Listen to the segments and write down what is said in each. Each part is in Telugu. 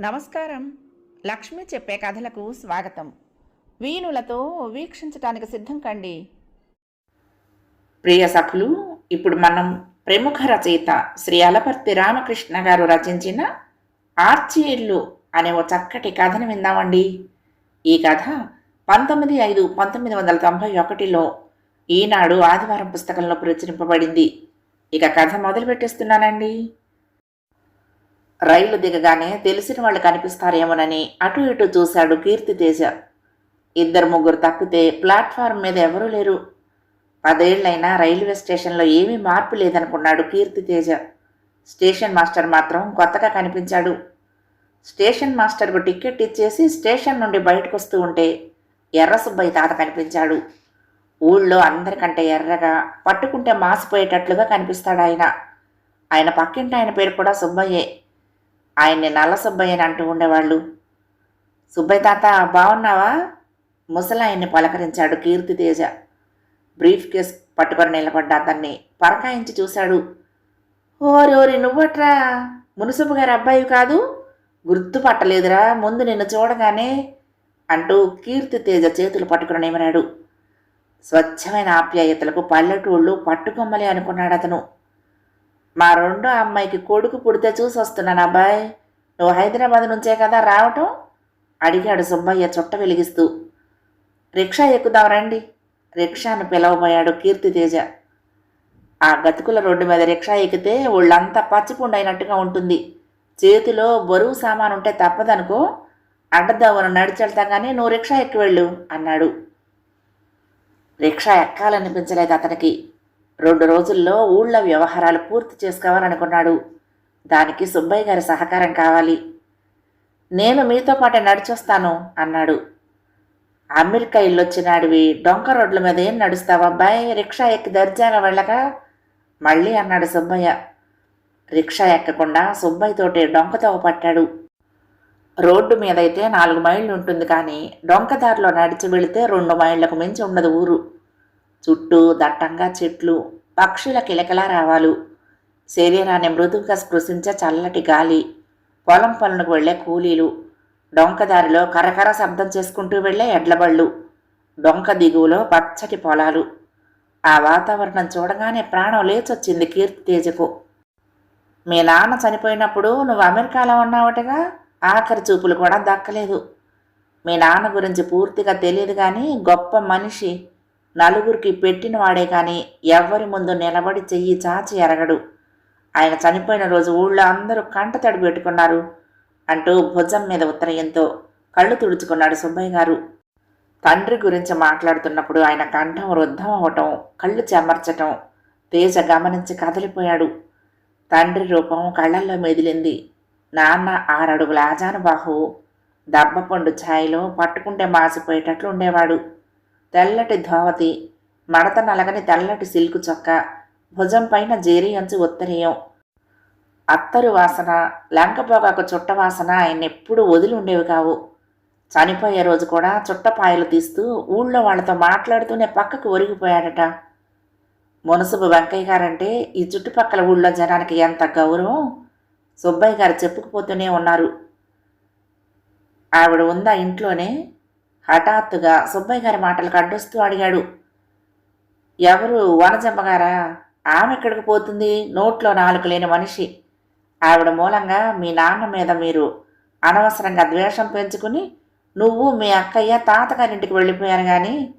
నమస్కారం. లక్ష్మి చెప్పే కథలకు స్వాగతం. వీణులతో వీక్షించటానికి సిద్ధం కండి. ప్రియ సఖులు ఇప్పుడు మనం ప్రముఖ రచయిత శ్రీ అలపర్తి రామకృష్ణ గారు రచించిన ఆర్చీర్లు అనే ఓ చక్కటి కథను విందామండి. ఈ కథ పంతొమ్మిది ఐదు పంతొమ్మిది వందల తొంభై ఒకటిలో ఈనాడు ఆదివారం పుస్తకంలో ప్రచురింపబడింది. ఇక కథ మొదలు పెట్టేస్తున్నానండి రైలు దిగగానే తెలిసిన వాళ్ళు కనిపిస్తారేమోనని అటు ఇటు చూశాడు కీర్తితేజ. ఇద్దరు ముగ్గురు తప్పితే ప్లాట్ఫారం మీద ఎవరూ లేరు. పదేళ్ళైనా రైల్వే స్టేషన్లో ఏమీ మార్పు లేదనుకున్నాడు కీర్తితేజ. స్టేషన్ మాస్టర్ మాత్రం కొత్తగా కనిపించాడు. స్టేషన్ మాస్టర్కు టికెట్ ఇచ్చేసి స్టేషన్ నుండి బయటకు వస్తూ ఉంటే ఎర్ర సుబ్బయ్య తాత కనిపించాడు. ఊళ్ళో అందరికంటే ఎర్రగా పట్టుకుంటే మాసిపోయేటట్లుగా కనిపిస్తాడు ఆయన ఆయన పక్కింటి ఆయన పేరు కూడా సుబ్బయ్యే. ఆయన్ని నల్ల సుబ్బయ్య అని అంటూ ఉండేవాళ్ళు. సుబ్బయ్య తాత బాగున్నావా ముసలాయన్ని పలకరించాడు కీర్తితేజ. బ్రీఫ్ కేస్ పట్టుకొని నిలబడ్డ అతన్ని పరకాయించి చూశాడు. ఓరి ఓరి నువ్వట్రా? మునుసుపు గారి అబ్బాయి కాదు? గుర్తుపట్టలేదురా ముందు నిన్ను చూడగానే అంటూ కీర్తి తేజ చేతులు పట్టుకుని నిమరాడు. స్వచ్ఛమైన ఆప్యాయతలకు పల్లెటూళ్ళు పట్టుకొమ్మలే అనుకున్నాడు అతను. మా రెండో అమ్మాయికి కొడుకు పుడితే చూసి వస్తున్నాను అబ్బాయి. నువ్వు హైదరాబాద్ నుంచే కదా రావటం? అడిగాడు సుబ్బయ్య చుట్ట వెలిగిస్తూ. రిక్షా ఎక్కుదాం రండి. రిక్షాను పిలవబోయాడు కీర్తితేజ. ఆ గతుకుల రోడ్డు మీద రిక్షా ఎక్కితే ఒళ్ళంతా పచ్చిపుండైనట్టుగా ఉంటుంది. చేతిలో బరువు సామాను ఉంటే తప్పదనుకో అడ్డదవ్వను నడిచెళ్తాగానే నువ్వు రిక్షా ఎక్కి వెళ్ళు అన్నాడు. రిక్షా ఎక్కాలనిపించలేదు అతనికి. రెండు రోజుల్లో ఊళ్ళ వ్యవహారాలు పూర్తి చేసుకోవాలనుకున్నాడు దానికి సుబ్బయ్య గారి సహకారం కావాలి. నేను మీతో పాటే నడిచొస్తాను అన్నాడు. అమెరికా ఇల్లొచ్చినాడివి డొంక రోడ్ల మీద ఏం నడుస్తావబ్బాయి రిక్షా ఎక్కి దర్జాగా వెళ్ళగా మళ్ళీ అన్నాడు సుబ్బయ్య. రిక్షా ఎక్కకుండా సుబ్బయ్యతోటి డొంకతో పట్టాడు. రోడ్డు మీద అయితే నాలుగు మైళ్ళు ఉంటుంది కానీ డొంకదారిలో నడిచి వెళితే రెండు మైళ్ళకు మించి ఉండదు ఊరు. చుట్టూ దట్టంగా చెట్లు పక్షుల కిలకిలా రావాలు. శరీరాన్ని మృదువుగా స్పృశించే చల్లటి గాలి. పొలం పనులకు వెళ్ళే కూలీలు. డొంకదారిలో కరకర శబ్దం చేసుకుంటూ వెళ్ళే ఎడ్లబళ్ళు. డొంక దిగువలో పచ్చటి పొలాలు. ఆ వాతావరణం చూడగానే ప్రాణం లేచొచ్చింది కీర్తి తేజకు. మీ నాన్న చనిపోయినప్పుడు నువ్వు అమెరికాలో ఉన్నావటగా? ఆఖరి చూపులు కూడా దక్కలేదు. మీ నాన్న గురించి పూర్తిగా తెలియదు కానీ గొప్ప మనిషి. నలుగురికి పెట్టినవాడే కానీ ఎవ్వరి ముందు నిలబడి చెయ్యి చాచి ఎరగడు. ఆయన చనిపోయిన రోజు ఊళ్ళో అందరూ కంట తడి పెట్టుకున్నారు అంటూ భుజం మీద ఉత్తరయంతో కళ్ళు తుడుచుకున్నాడు సుబ్బయ్య గారు. తండ్రి గురించి మాట్లాడుతున్నప్పుడు ఆయన కంఠం రుద్ధం అవటం కళ్ళు చెమర్చటం తేజ గమనించి కదిలిపోయాడు. తండ్రి రూపం కళ్ళల్లో మెదిలింది. నాన్న ఆరడుగుల ఆజానుబాహువు దబ్బపండు ఛాయలో పట్టుకుంటే మాసిపోయేటట్లు ఉండేవాడు తెల్లటి ధోవతి మడత నలగని తెల్లటి సిల్కు చొక్క భుజం పైన జేరీ అంచు ఉత్తరీయం. అత్తరు వాసన లంకపోగాకు చుట్ట వాసన ఆయన ఎప్పుడూ వదిలి ఉండేవి కావు. చనిపోయే రోజు కూడా చుట్టపాయలు తీస్తూ ఊళ్ళో వాళ్ళతో మాట్లాడుతూనే పక్కకు ఒరిగిపోయాడట. మునసుబు వెంకయ్య గారంటే ఈ చుట్టుపక్కల ఊళ్ళో జనానికి ఎంత గౌరవం? సుబ్బయ్య గారు చెప్పుకుపోతూనే ఉన్నారు. ఆవిడ ఉందా ఇంట్లోనే? హఠాత్తుగా సుబ్బయ్య గారి మాటలకు అడ్డొస్తూ అడిగాడు. ఎవరు వనజమ్మగారా ఆమె ఎక్కడికి పోతుంది? నోట్లో నాలుగు లేని మనిషి. ఆవిడ మూలంగా మీ నాన్న మీద మీరు అనవసరంగా ద్వేషం పెంచుకుని నువ్వు మీ అక్కయ్య తాతగారింటికి వెళ్ళిపోయారు కానీ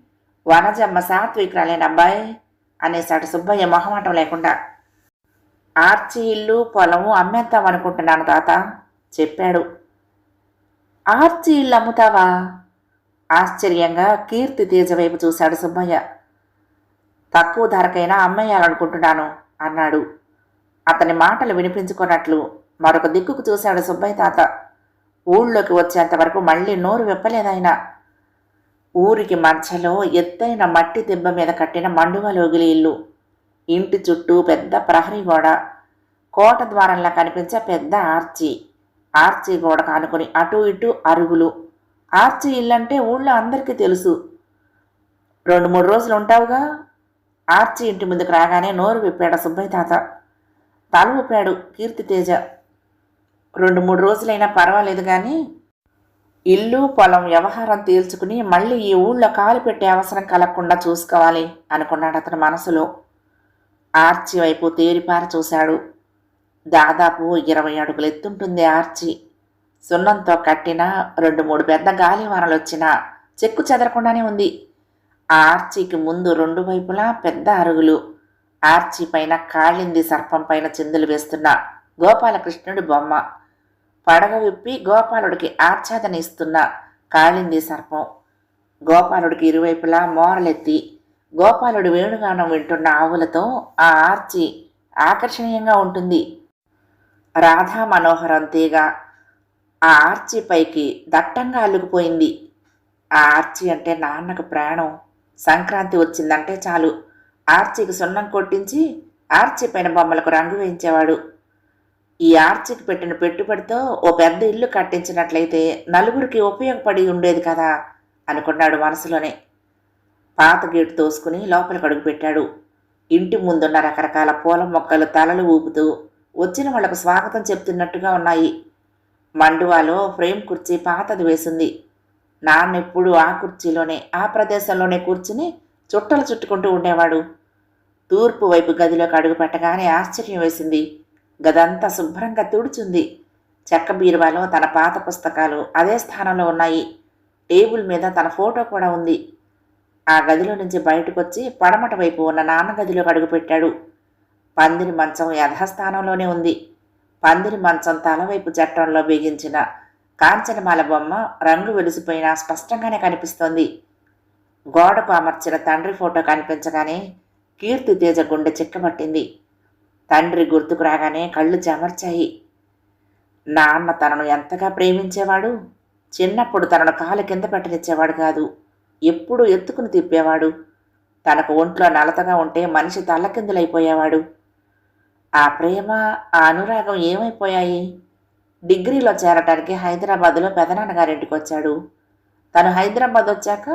వనజమ్మ సాత్వికురాలేని అబ్బాయి అనేసాడు సుబ్బయ్య మొహమాటం లేకుండా. ఆర్చి ఇల్లు పొలము అమ్మేద్దాం అనుకుంటున్నాను తాత చెప్పాడు. ఆర్చి ఇల్లు అమ్ముతావా? ఆశ్చర్యంగా కీర్తి తేజ వైపు చూశాడు సుబ్బయ్య. తక్కువ ధరకైనా అమ్మేయాలనుకుంటున్నాను అన్నాడు. అతని మాటలు వినిపించుకున్నట్లు మరొక దిక్కుకు చూశాడు సుబ్బయ్య తాత. ఊళ్ళోకి వచ్చేంత వరకు మళ్ళీ నోరు విప్పలేదైనా. ఊరికి మధ్యలో ఎత్తైన మట్టి దెబ్బ మీద కట్టిన మండువలోగిలి ఇల్లు. ఇంటి చుట్టూ పెద్ద ప్రహరీ గోడ. కోట ద్వారంలా కనిపించే పెద్ద ఆర్చి. ఆర్చి గోడ కానుకొని అటు ఇటు అరుగులు. ఆర్చి ఇల్లంటే ఊళ్ళో అందరికీ తెలుసు. రెండు మూడు రోజులు ఉంటావుగా. ఆర్చి ఇంటి ముందుకు రాగానే నోరు విప్పాడు సుబ్బయ్య తాత. తల ఊపాడు కీర్తితేజ రెండు మూడు రోజులైనా పర్వాలేదు కానీ ఇల్లు పొలం వ్యవహారం తీల్చుకుని మళ్ళీ ఈ ఊళ్ళో కాలు పెట్టే అవసరం కలగకుండా చూసుకోవాలి అనుకున్నాడు అతని మనసులో. ఆర్చి వైపు తేరిపార చూశాడు. దాదాపు ఇరవై అడుగులు ఎత్తుంటుంది ఆర్చి సున్నంతో కట్టిన రెండు మూడు పెద్ద గాలివానలు వచ్చినా చెక్కు చెదరకుండానే ఉంది. ఆ ఆర్చీకి ముందు రెండు వైపులా పెద్ద అరుగులు. ఆర్చి పైన కాళింది సర్పం పైన చిందులు వేస్తున్న గోపాలకృష్ణుడి బొమ్మ. పడగ విప్పి గోపాలుడికి ఆచ్ఛాదన ఇస్తున్న కాళింది సర్పం. గోపాలుడికి ఇరువైపులా మోరలెత్తి గోపాలుడు వేణుగానం వింటున్న ఆవులతో ఆ ఆర్చి ఆకర్షణీయంగా ఉంటుంది. రాధా మనోహరం తీగ ఆ ఆర్చి పైకి దట్టంగా అల్లుకుపోయింది ఆ ఆర్చి అంటే నాన్నకు ప్రాణం. సంక్రాంతి వచ్చిందంటే చాలు. ఆర్చికి సున్నం కొట్టించి ఆర్చి పైన బొమ్మలకు రంగు వేయించేవాడు. ఈ ఆర్చికి పెట్టిన పెట్టుబడితో ఓ పెద్ద ఇల్లు కట్టించినట్లయితే నలుగురికి ఉపయోగపడి ఉండేది కదా అనుకున్నాడు మనసులోనే. పాత గేటు తోసుకుని లోపలికి అడుగు పెట్టాడు. ఇంటి ముందున్న రకరకాల పూల మొక్కలు తలలు ఊపుతూ వచ్చిన వాళ్ళకు స్వాగతం చెప్తున్నట్టుగా ఉన్నాయి. మండువాలో ఫ్రేమ్ కుర్చీ పాతది వేసింది. నాన్నెప్పుడు ఆ కుర్చీలోనే ఆ ప్రదేశంలోనే కూర్చుని చుట్టలు చుట్టుకుంటూ ఉండేవాడు. తూర్పు వైపు గదిలోకి అడుగు పెట్టగానే ఆశ్చర్యం వేసింది. గదంతా శుభ్రంగా తుడుచుంది. చెక్క బీరువాలో తన పాత పుస్తకాలు అదే స్థానంలో ఉన్నాయి. టేబుల్ మీద తన ఫోటో కూడా ఉంది. ఆ గదిలో నుంచి బయటకు వచ్చి పడమట వైపు ఉన్న నాన్న గదిలోకి అడుగుపెట్టాడు పందిరి మంచం యథాస్థానంలోనే ఉంది. పందిరి మంచం తలవైపు చట్టంలో బిగించిన కాంచనమాల బొమ్మ రంగు వెలిసిపోయినా స్పష్టంగానే కనిపిస్తోంది. గోడకు అమర్చిన తండ్రి ఫోటో కనిపించగానే కీర్తి తేజ గుండె చిక్కబట్టింది. తండ్రి గుర్తుకు రాగానే కళ్ళు చెమర్చాయి. నాన్న తనను ఎంతగా ప్రేమించేవాడు? చిన్నప్పుడు తనను కాలు కింద పెట్టనిచ్చేవాడు కాదు. ఎప్పుడూ ఎత్తుకుని తిప్పేవాడు. తనకు ఒంట్లో నలతగా ఉంటే మనిషి తల్లకిందులైపోయేవాడు ఆ ప్రేమ ఆ అనురాగం ఏమైపోయాయి? డిగ్రీలో చేరటానికి హైదరాబాదులో పెదనాన్నగారింటికి వచ్చాడు. తను హైదరాబాద్ వచ్చాక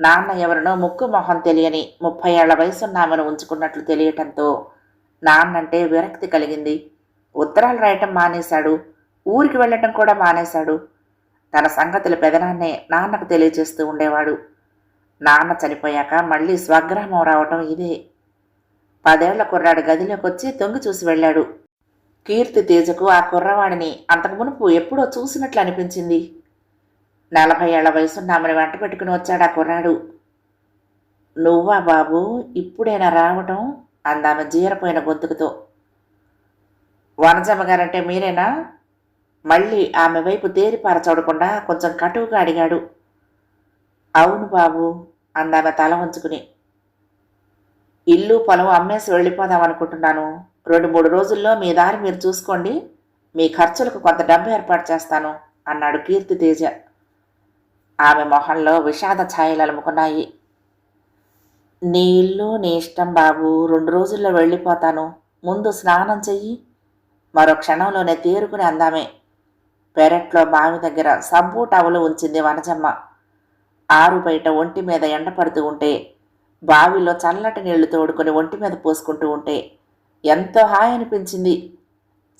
నాన్న ఎవరినో ముక్కు మొహం తెలియని ముప్పై ఏళ్ళ వయసున్న ఆమెను ఉంచుకున్నట్లు తెలియటంతో నాన్నంటే విరక్తి కలిగింది. ఉత్తరాలు రాయటం మానేశాడు. ఊరికి వెళ్ళటం కూడా మానేశాడు. తన సంగతులు పెదనాన్నే నాన్నకు తెలియజేస్తూ ఉండేవాడు. నాన్న చనిపోయాక మళ్ళీ స్వగ్రామం రావటం ఇదే పదేళ్ళ కుర్రాడు గదిలోకి వచ్చి తొంగి చూసి వెళ్ళాడు. కీర్తి తేజకు ఆ కుర్రవాడిని అంతకు మునుపు ఎప్పుడో చూసినట్లు అనిపించింది. నలభై ఏళ్ళ వయసున్న ఆమెను వెంట పెట్టుకుని వచ్చాడు ఆ కుర్రాడు. నువ్వా బాబు ఇప్పుడైనా రావటం? అందామె జీరపోయిన గొంతుకుతో. వనజమ్మ గారంటే మీరేనా? మళ్ళీ ఆమె వైపు తేరిపార చూడకుండా కొంచెం కటువుగా అడిగాడు. అవును బాబు అందామె తల ఉంచుకుని ఇల్లు పొలం అమ్మేసి వెళ్ళిపోదాం అనుకుంటున్నాను. రెండు మూడు రోజుల్లో మీ దారి మీరు చూసుకోండి. మీ ఖర్చులకు కొంత డబ్బు ఏర్పాటు చేస్తాను అన్నాడు కీర్తి తేజ. ఆమె మొహంలో విషాద ఛాయలు అలుముకున్నాయి. నీ ఇల్లు నీ ఇష్టం బాబు రెండు రోజుల్లో వెళ్ళిపోతాను. ముందు స్నానం చెయ్యి. మరో క్షణంలోనే తేరుకుని అందామే. పెరట్లో బావి దగ్గర సబ్బు టవలు ఉంచింది వనజమ్మ. ఆరు బయట ఒంటి మీద ఎండపడుతూ ఉంటే బావిలో చల్లటి నీళ్ళు తోడుకొని ఒంటి మీద పోసుకుంటూ ఉంటే ఎంతో హాయి అనిపించింది.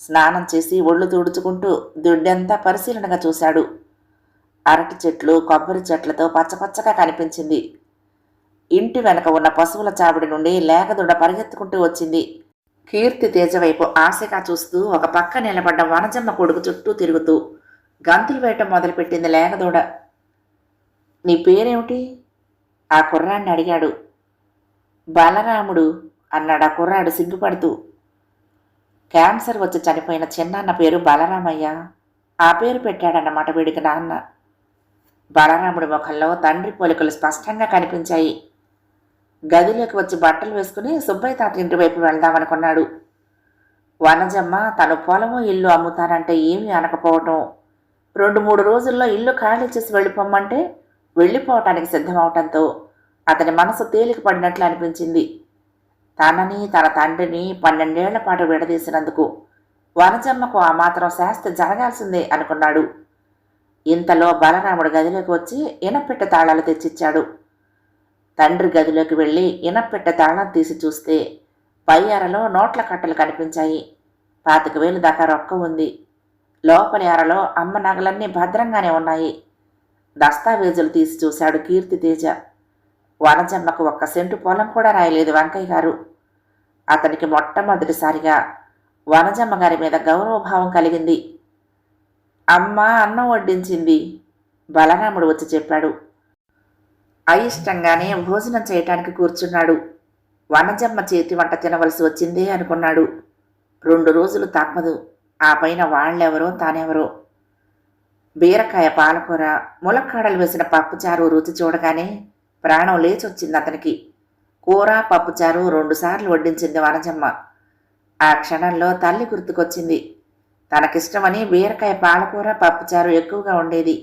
స్నానం చేసి ఒళ్ళు తుడుచుకుంటూ దుడ్డంతా పరిశీలనగా చూశాడు. అరటి చెట్లు కొబ్బరి చెట్లతో పచ్చపచ్చగా కనిపించింది. ఇంటి వెనక ఉన్న పశువుల చావిడి నుండి లేకదుడ పరిగెత్తుకుంటూ వచ్చింది. కీర్తి తేజవైపు ఆశగా చూస్తూ ఒక పక్క నిలబడ్డ వనజమ్మ కొడుకు చుట్టూ తిరుగుతూ గంతులు వేయటం మొదలుపెట్టింది లేకదూడ నీ పేరేమిటి? ఆ కుర్రాన్ని అడిగాడు. బలరాముడు అన్నాడు ఆ కుర్రాడు సిగ్గుపడుతూ. క్యాన్సర్ వచ్చి చనిపోయిన చిన్నాన్న పేరు బలరామయ్య. ఆ పేరు పెట్టాడన్నమాట వీడికి నాన్న. బలరాముడి ముఖంలో తండ్రి పోలికలు స్పష్టంగా కనిపించాయి. గదిలోకి వచ్చి బట్టలు వేసుకుని సుబ్బయ్య తాత ఇంటి వైపు వెళ్దామనుకున్నాడు. వనజమ్మ తను పొలము ఇల్లు అమ్ముతానంటే ఏమీ అనకపోవటం. రెండు మూడు రోజుల్లో ఇల్లు ఖాళీ చేసి వెళ్ళిపోమ్మంటే వెళ్ళిపోవటానికి సిద్ధమవటంతో అతని మనసు తేలిక పడినట్లు అనిపించింది. తనని తన తండ్రిని పన్నెండేళ్ళ పాటు విడదీసినందుకు వనజమ్మకు ఆ మాత్రం శాస్తి జరగాల్సిందే అనుకున్నాడు. ఇంతలో బలరాముడు గదిలోకి వచ్చి ఇనపెట్టె తాళాలు తెచ్చిచ్చాడు. తండ్రి గదిలోకి వెళ్ళి ఇనపెట్టె తాళం తీసి చూస్తే పై అరలో నోట్ల కట్టలు కనిపించాయి. పాతిక వేలు దాకా రొక్క ఉంది. లోపలి అరలో అమ్మ నగలన్నీ భద్రంగానే ఉన్నాయి. దస్తావేజులు తీసి చూశాడు కీర్తి తేజ. వనజమ్మకు ఒక్క సెంటు పొలం కూడా రాయలేదు వెంకయ్య గారు. అతనికి మొట్టమొదటిసారిగా వనజమ్మ గారి మీద గౌరవభావం కలిగింది. అమ్మ అన్నం వడ్డించింది. బలరాముడు వచ్చి చెప్పాడు అయిష్టంగానే భోజనం చేయటానికి కూర్చున్నాడు. వనజమ్మ చేతి వంట తినవలసి వచ్చిందే అనుకున్నాడు. రెండు రోజులు తప్పదు ఆ పైన వాళ్ళెవరో తానెవరో. బీరకాయ పాలకూర ములక్కాడలు వేసిన పప్పుచారు రుచి చూడగానే ప్రాణం లేచొచ్చింది అతనికి. కూర పప్పుచారు రెండుసార్లు వడ్డించింది వనజమ్మ. ఆ క్షణంలో తల్లి గుర్తుకొచ్చింది. తనకిష్టమని బీరకాయ పాలకూర పప్పుచారు ఎక్కువగా ఉండేది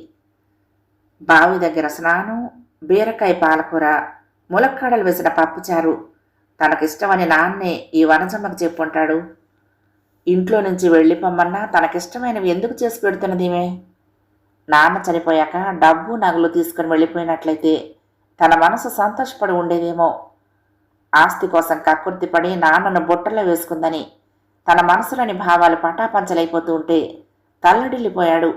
బావి దగ్గర స్నానం బీరకాయ పాలకూర ములక్కాడలు వేసిన పప్పుచారు తనకిష్టమని నాన్నే ఈ వనజమ్మకు చెప్పుంటాడు. ఇంట్లో నుంచి వెళ్ళిపోమ్మన్నా తనకిష్టమైనవి ఎందుకు చేసి పెడుతున్నదిమే నాన్న చనిపోయాక డబ్బు నగలు తీసుకుని వెళ్ళిపోయినట్లయితే తన మనసు సంతోషపడి ఉండేదేమో. ఆస్తి కోసం కక్కుర్తిపడి నాన్నను బుట్టలో వేసుకుందని తన మనసులోని భావాలు పటాపంచలైపోతూ ఉంటే తల్లడిల్లిపోయాడు.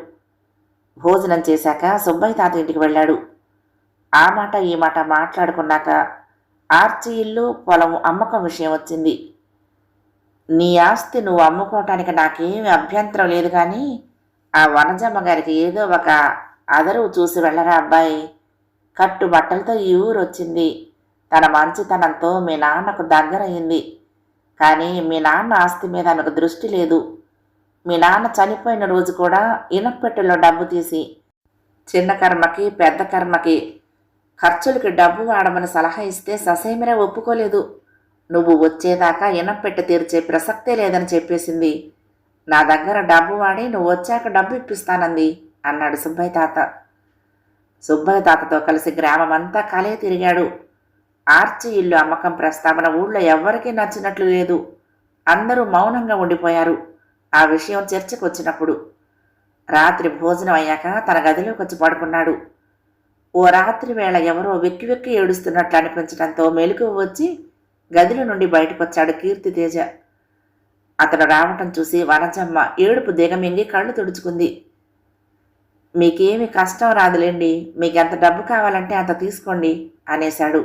భోజనం చేశాక సుబ్బయ్య తాత ఇంటికి వెళ్ళాడు. ఆ మాట ఈ మాట మాట్లాడుకున్నాక ఆర్చి ఇల్లు పొలం అమ్మకం విషయం వచ్చింది. నీ ఆస్తి నువ్వు అమ్ముకోవటానికి నాకేమి అభ్యంతరం లేదు కానీ ఆ వనజమ్మ గారికి ఏదో ఒక అదరువు చూసి వెళ్ళరా అబ్బాయి. కట్టు బట్టలతో ఈ ఊరు వచ్చింది తన మంచితనంతో మీ నాన్నకు దగ్గరయ్యింది కానీ మీ నాన్న ఆస్తి మీద ఆమెకు దృష్టి లేదు. మీ నాన్న చనిపోయిన రోజు కూడా ఇనపెట్టెలో డబ్బు తీసి చిన్న కర్మకి పెద్ద కర్మకి ఖర్చులకి డబ్బు వాడమని సలహా ఇస్తే ససేమిరే ఒప్పుకోలేదు. నువ్వు వచ్చేదాకా ఇనపెట్టె తీర్చే ప్రసక్తే లేదని చెప్పేసింది. నా దగ్గర డబ్బు వాడి నువ్వు వచ్చాక డబ్బు ఇప్పిస్తానంది అన్నాడు సుబ్బయ్య తాత. సుబ్బయ్య తాతతో కలిసి గ్రామం అంతా కలే తిరిగాడు. ఆర్చి ఇల్లు అమ్మకం ప్రస్తావన ఊళ్ళో ఎవ్వరికీ నచ్చినట్లు లేదు. అందరూ మౌనంగా ఉండిపోయారు. ఆ విషయం చర్చకు వచ్చినప్పుడు రాత్రి భోజనం అయ్యాక తన గదిలోకి వచ్చి పడుకున్నాడు. ఓ రాత్రి వేళ ఎవరో వెక్కి వెక్కి ఏడుస్తున్నట్లు అనిపించడంతో మెలకు వచ్చి గదిలో నుండి బయటకొచ్చాడు కీర్తి తేజ అతడు రావటం చూసి వనజమ్మ ఏడుపు దిగమింగి కళ్ళు తుడుచుకుంది. మీకేమి కష్టం రాదులేండి మీకు ఎంత డబ్బు కావాలంటే అంత తీసుకోండి అనేశాడు.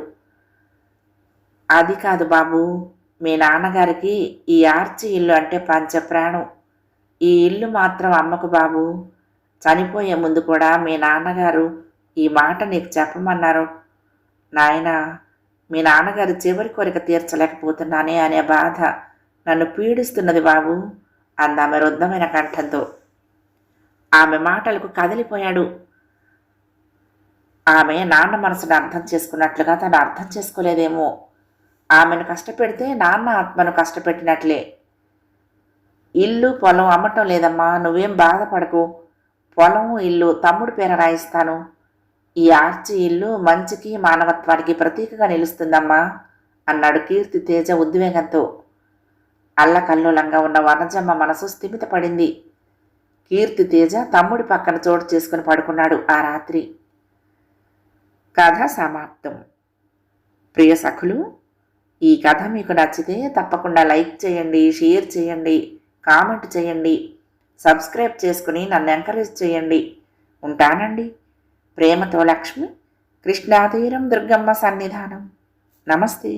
అది కాదు బాబు మీ నాన్నగారికి ఈ ఆర్చి ఇల్లు అంటే పంచప్రాణం. ఈ ఇల్లు మాత్రం అమ్మకు బాబు. చనిపోయే ముందు కూడా మీ నాన్నగారు ఈ మాట నీకు చెప్పమన్నారు. నాయన మీ నాన్నగారు చివరి కోరిక తీర్చలేకపోతున్నానే అనే బాధ నన్ను పీడిస్తున్నది బాబు అందామె రుద్ధమైన కంఠంతో. ఆమె మాటలకు కదిలిపోయాడు. ఆమె నాన్న మనసును అర్థం చేసుకున్నట్లుగా తను అర్థం చేసుకోలేదేమో. ఆమెను కష్టపెడితే నాన్న ఆత్మను కష్టపెట్టినట్లే. ఇల్లు పొలం అమ్మటం లేదమ్మా నువ్వేం బాధపడకు. పొలం ఇల్లు తమ్ముడు పేర రాయిస్తాను. ఈ ఆర్చి ఇల్లు మంచికి మానవత్వానికి ప్రతీకగా నిలుస్తుందమ్మా అన్నాడు కీర్తి తేజ ఉద్వేగంతో. అల్లకల్లోలంగా ఉన్న వనజమ్మ మనసు స్థిమితపడింది. కీర్తి తేజ తమ్ముడి పక్కన చోటు చేసుకుని పడుకున్నాడు ఆ రాత్రి. కథ సమాప్తం. ప్రియ సఖులు ఈ కథ మీకు నచ్చితే తప్పకుండా లైక్ చేయండి షేర్ చేయండి కామెంట్ చేయండి సబ్స్క్రైబ్ చేసుకుని నన్ను ఎంకరేజ్ చేయండి. ఉంటానండి. ప్రేమతో లక్ష్మి కృష్ణాతీరం దుర్గమ్మ సన్నిధానం. నమస్తే.